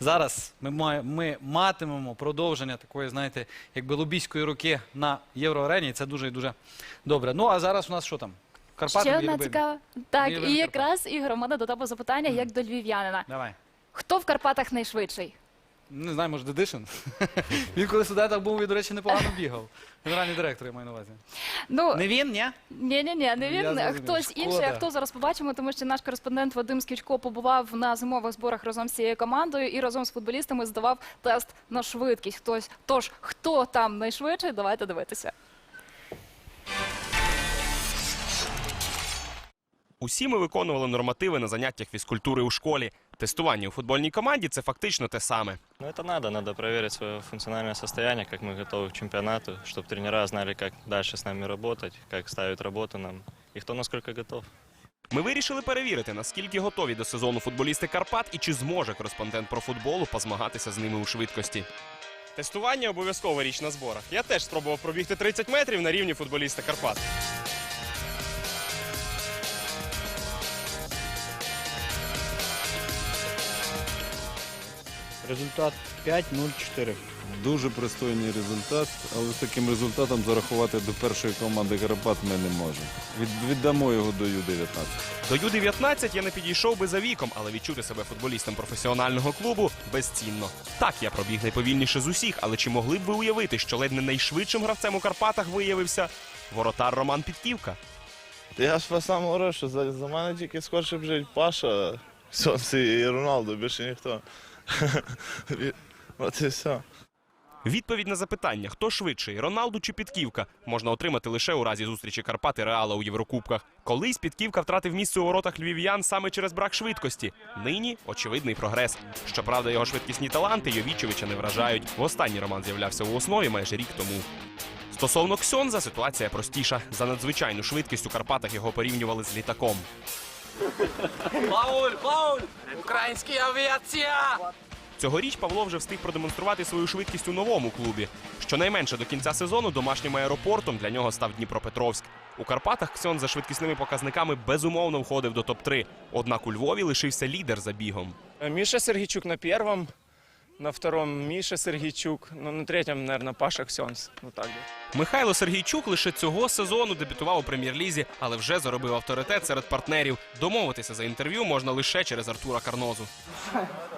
Зараз ми, має- ми матимемо продовження такої, знаєте, якби лобійської руки на євроарені. Це дуже і дуже добре. Ну а зараз у нас що там? Карпати Ще одна цікава. Так, і якраз Ігор, у мене до тебе запитання, як до львів'янина. Давай. Хто в Карпатах найшвидший? Не знаю, може, Дедишин? Він коли студентом був і, до речі, непогано бігав. Генеральний директор, я маю на увазі. Ну, Не він, ні? ні, ні, ні, не Я він, зрозумів. хтось інший, а хто зараз побачимо, тому що наш кореспондент Вадим Скічко побував на зимових зборах разом з цією командою і разом з футболістами здавав тест на швидкість. Хтось, тож хто там найшвидший, давайте дивитися. Усі ми виконували нормативи на заняттях фізкультури у школі. Тестування у футбольній команді це фактично те саме. Ну, это надо, надо проверить свое функциональное состояние, как мы готовы к чемпионату, чтобы тренера знали, как дальше с нами работать, как ставить работу нам и кто насколько готов. Ми вирішили перевірити, наскільки готові до сезону футболісти Карпат і чи зможе кореспондент про футболу позмагатися з ними у швидкості. Тестування обов'язкова річ на зборах. Я теж спробував пробігти 30 метрів на рівні футболіста Карпат. Результат 5-0-4. Дуже пристойний результат, але з таким результатом зарахувати до першої команди Карпат ми не можемо. Від, віддамо його до Ю-19. До Ю-19 я не підійшов би за віком, але відчути себе футболістом професіонального клубу безцінно. Так, я пробіг найповільніше з усіх, але чи могли б ви уявити, що ледь не найшвидшим гравцем у Карпатах виявився воротар Роман Підківка? Я ж сам говорю, що за, за мене тільки скорше б жить Паша, Сонце і Роналду, більше ніхто. От і все. Відповідь на запитання, хто швидший, Роналду чи Підківка, можна отримати лише у разі зустрічі Карпати Реала у Єврокубках. Колись Підківка втратив місце у воротах львів'ян саме через брак швидкості. Нині очевидний прогрес. Щоправда, його швидкісні таланти Йовічевича не вражають. Востанній Роман з'являвся у основі майже рік тому. Стосовно Ксьонза ситуація простіша. За надзвичайну швидкість у Карпатах його порівнювали з літаком. Цьогоріч Павло вже встиг продемонструвати свою швидкість у новому клубі. Щонайменше до кінця сезону домашнім аеропортом для нього став Дніпропетровськ. У Карпатах Ксьон за швидкісними показниками безумовно входив до топ-3. Однак у Львові лишився лідер за бігом. Миша Сергійчук на первом, на втором Миша Сергійчук, ну на третьем, наверное, Паша Ксьонс. Ну так би. Михайло Сергійчук лише цього сезону дебютував у прем'єр-лізі, але вже заробив авторитет серед партнерів. Домовитися за інтерв'ю можна лише через Артура Карнозу.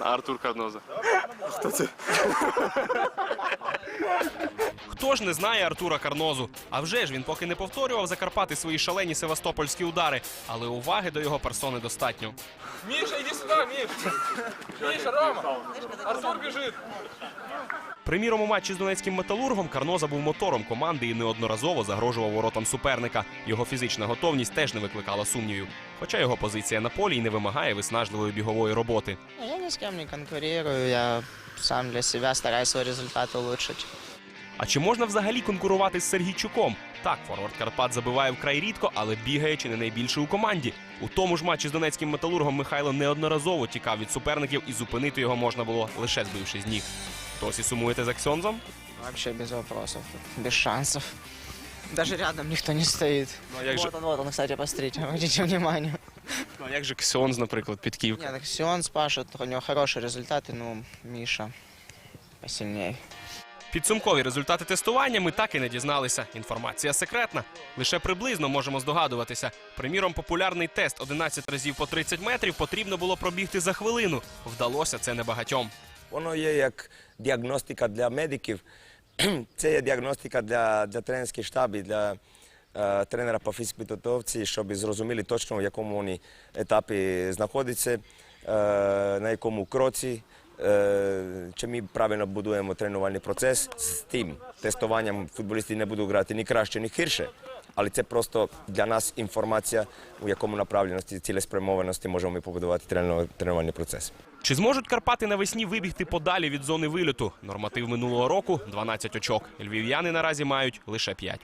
Артур Карноза. Хто ж не знає Артура Карнозу? А вже ж він поки не повторював Закарпати свої шалені севастопольські удари, але уваги до його персони достатньо. Міша, иди сюди, Міш! Міша, Рома! Артур бежит! Приміром, у матчі з донецьким металургом Карноза був мотором команди і неодноразово загрожував воротам суперника. Його фізична готовність теж не викликала сумнівів. Хоча його позиція на полі й не вимагає виснажливої бігової роботи. Я ни с кем не конкурирую, я сам для себя стараюсь свой результат улучшить. А чи можна взагалі конкурувати з Сергійчуком? Так, форвард Карпат забиває вкрай рідко, але бігає чи не найбільше у команді. У тому ж матчі з донецьким металургом Михайло неодноразово тікав від суперників, і зупинити його можна було лише збивши з ніг. Досі сумуєте за Ксьонзом? Вообще без вопросов, без шансов. Даже рядом никто не стоит. Ну а як же, Вот он, вот он, кстати, посмотрите, обратите внимание. ну, а як же Ксьонз, наприклад, Підківка? Нет, так Сион, Паша, у него хорошие результаты, ну, Миша посильнее. Підсумкові результати тестування ми так і не дізналися. Інформація секретна. Лише приблизно можемо здогадуватися. Приміром, популярний тест 11 разів по 30 метрів потрібно було пробігти за хвилину. Вдалося це небагатьом. Воно є як діагностика для медиків. Це є діагностика для, для тренерських штабів, для е, тренера по фізпідготовці, щоб зрозуміли точно, в якому вони етапі знаходяться, е, на якому кроці. Е, чи ми правильно будуємо тренувальний процес з тим тестуванням футболісти не будуть грати ні краще, ні гірше, але це просто для нас інформація, у якому направленості, цілеспрямованості можемо ми побудувати тренувальний- процес. Чи зможуть Карпати навесні вибігти подалі від зони виліту? Норматив минулого року 12 очок. Львів'яни наразі мають лише 5.